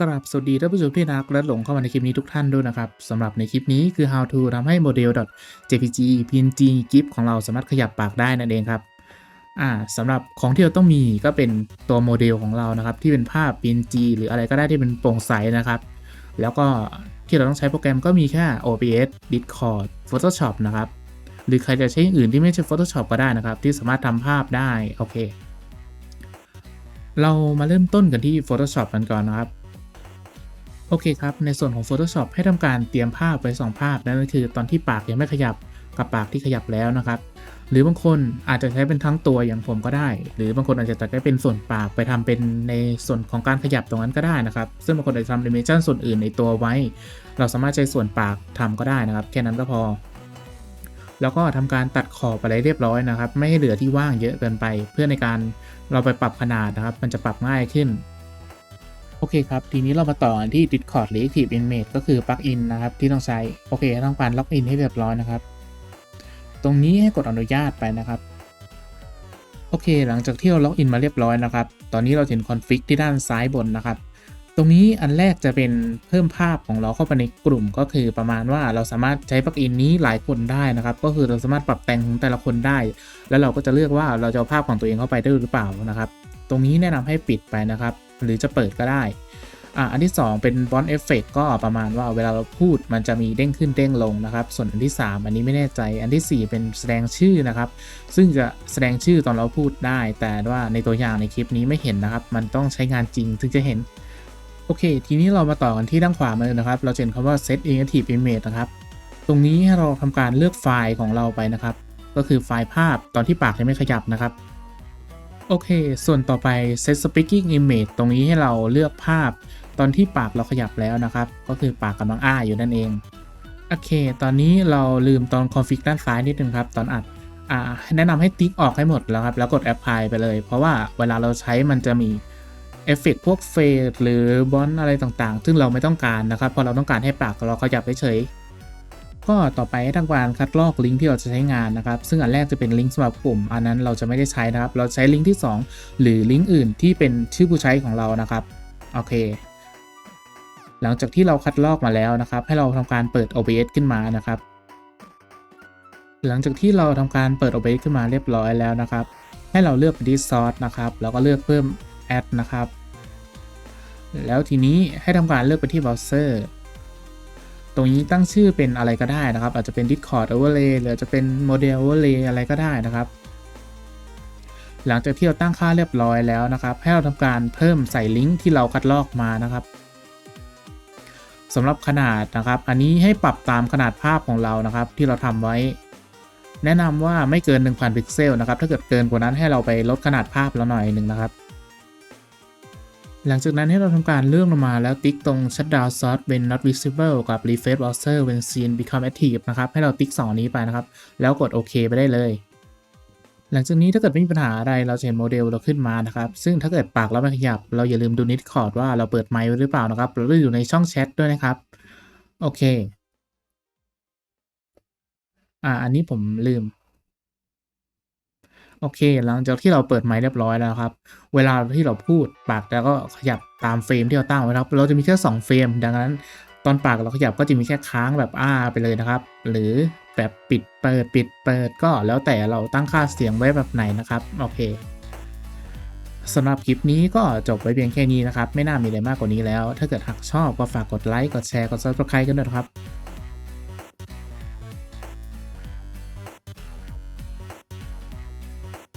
กราบสวัสดีท่านผู้ชมที่รักและหลงเข้ามาในคลิปนี้ทุกท่านด้วยนะครับสำหรับในคลิปนี้คือ how to ทำให้โมเดล .jpg png gif ของเราสามารถขยับปากได้นั่นเองครับอ่าสำหรับของที่เราต้องมีก็เป็นตัวโมเดลของเรานะครับ ที่เป็นภาพ png หรืออะไรก็ได้ที่เป็นโปร่งใสนะครับ แล้วก็ที่เราต้องใช้โปรแกรมก็มีแค่ OBS Discord Photoshop นะครับ หรือใครจะใช้อย่างอื่นที่ไม่ใช่ Photoshop ก็ได้นะครับ ที่สามารถทำภาพได้โอเค เรามาเริ่มต้นกันที่ Photoshop กันก่อนนะครับ โอเคครับ ในส่วนของ Photoshop ให้ทำการเตรียมภาพไว้ 2 ภาพ นั่นก็คือตอนที่ปากยังไม่ขยับกับปากที่ขยับแล้วนะครับ หรือบางคนอาจจะใช้เป็นทั้งตัวอย่างผมก็ได้ หรือบางคนอาจจะตัดได้เป็นส่วนปากไปทำเป็นในส่วนของการขยับตรงนั้นก็ได้นะครับ ซึ่งบางคนอาจจะทำ animation ส่วนอื่นในตัวไว้ เราสามารถใช้ส่วนปากทำก็ได้นะครับ แค่นั้นก็พอ แล้วก็ทำการตัดขอบอะไรเรียบร้อยนะครับ ไม่ให้เหลือที่ว่างเยอะเกินไป เพื่อในการเราไปปรับขนาดนะครับ มันจะปรับง่ายขึ้น โอเคครับ ทีนี้เรามาต่อกันที่ Discord Reactive Image ก็คือปลั๊กอินนะครับ ที่ต้องใช้ โอเค ต้องการล็อกอินให้เรียบร้อยนะครับ ตรงนี้ให้กดอนุญาตไปนะครับ โอเค หลังจากที่เราล็อกอินมาเรียบร้อยนะครับ ตอนนี้เราเห็นคอนฟิกที่ด้านซ้ายบนนะครับ ตรงนี้อันแรกจะเป็นเพิ่มภาพของเราเข้าไปในกลุ่ม ก็คือประมาณว่าเราสามารถใช้ปลั๊กอินนี้หลายคนได้นะครับ ก็คือเราสามารถปรับแต่งของแต่ละคนได้ แล้วเราก็จะเลือกว่าเราจะเอาภาพของตัวเองเข้าไปได้หรือเปล่านะครับ ตรงนี้แนะนำให้ปิดไปนะครับ หรือจะเปิดก็ได้อ่าอันที่ 2 เป็นบอนเอฟเฟกก็ประมาณว่าเวลาเราพูดมันจะมีเด้งขึ้นเด้งลงนะครับ ส่วนอันที่ 3 อันนี้ไม่แน่ใจ อันทีสี่ 4 เป็นแสดงชื่อนะครับ ซึ่งจะแสดงชื่อตอนเราพูดได้ แต่ว่าในตัวอย่างในคลิปนี้ไม่เห็นนะครับ มันต้องใช้งานจริงถึงจะเห็น โอเค ทีนี้เรามาต่อกันที่ด้านขวามือนะครับ เราจะเห็นคำว่า set native image นะครับ ตรงนี้ให้เราทำการเลือกไฟล์ของเราไปนะครับ ก็คือไฟล์ภาพตอนที่ปากยังไม่ขยับนะครับ โอเค ส่วนต่อไป set speaking image ตรงนี้ให้เราเลือกภาพ ตอนที่ปากเราขยับแล้วนะครับ ก็คือปากกำลังอ้าอยู่นั่นเอง โอเค ตอนนี้เราลืมตอน config ด้านซ้ายนิดนึงครับ ตอนอัดอ่าแนะนำให้ติ๊กออกให้หมดแล้วครับ แล้วกด apply ไปเลย เพราะว่าเวลาเราใช้มันจะมีเอฟเฟกพวกเฟดหรือบอนอะไรต่างๆ ซึ่งเราไม่ต้องการนะครับ พอเราต้องการให้ปากเราขยับเฉย ก็ต่อไปให้ทำการคัดลอกลิงก์ที่เราจะใช้งานนะครับ ซึ่งอันแรกจะเป็นลิงก์สำหรับกลุ่ม อันนั้นเราจะไม่ได้ใช้นะครับ เราใช้ลิงก์ที่ 2 หรือลิงก์อื่นที่เป็นชื่อผู้ใช้ของเรานะครับ โอเค หลังจากที่เราคัดลอกมาแล้วนะครับ ให้เราทำการเปิด OBS ขึ้นมานะครับ หลังจากที่เราทำการเปิด OBS ขึ้นมาเรียบร้อยแล้วนะครับ ให้เราเลือกไปที่ Source นะครับ แล้วก็เลือกเพิ่ม Add นะครับ แล้วทีนี้ให้ทำการเลือกไปที่ Browser ตรงนี้ตั้งชื่อเป็นอะไรก็ได้นะครับ อาจจะเป็น Discord Overlay หรือจะเป็น Model Overlay อะไรก็ได้นะครับ หลังจากที่เราตั้งค่าเรียบร้อยแล้วนะครับ ให้เราทำการเพิ่มใส่ลิงก์ที่เราคัดลอกมานะครับสำหรับขนาดนะครับ อันนี้ให้ปรับตามขนาดภาพของเรานะครับ ที่เราทำไว้ แนะนำว่าไม่เกิน 1000 พิกเซลนะครับ ถ้าเกิดเกินกว่านั้นให้เราไปลดขนาดภาพแล้วหน่อยหนึ่งนะครับ หลังจากนั้นให้เราทำการเลื่อนลงมาแล้วติ๊กตรง shutdown source when not visible กับ refresh browser when scene become active นะครับ ให้เราติ๊ก 2 นี้ไปนะครับ แล้วกดโอเคไปได้เลย หลังจากนี้ถ้าเกิดไม่มีปัญหาอะไรเราจะเห็นโมเดลเราขึ้นมานะครับ ซึ่งถ้าเกิดปากเราไม่ขยับ เราอย่าลืมดู Discord ว่าเราเปิดไมค์ไว้หรือเปล่านะครับเราได้อยู่ในช่องแชทด้วยนะครับ โอเค อ่า อันนี้ผมลืม โอเค หลังจากที่เราเปิดไมค์เรียบร้อยแล้วครับ เวลาที่เราพูดปากแล้วก็ขยับตามเฟรมที่เราตั้งไว้ครับ เราจะมีแค่2เฟรม ดังนั้น ตอนปากเราขยับก็จะมีแค่ค้างแบบอ้าไปเลยนะครับ หรือแบบปิดเปิดปิดเปิดก็แล้วแต่เราตั้งค่าเสียงไว้แบบไหนนะครับ โอเคสำหรับคลิปนี้ก็จบไว้เพียงแค่นี้นะครับ ไม่น่ามีอะไรมากกว่านี้แล้ว ถ้าเกิดหากชอบก็ฝากกดไลค์ กดแชร์ กด subscribe กันด้วยครับ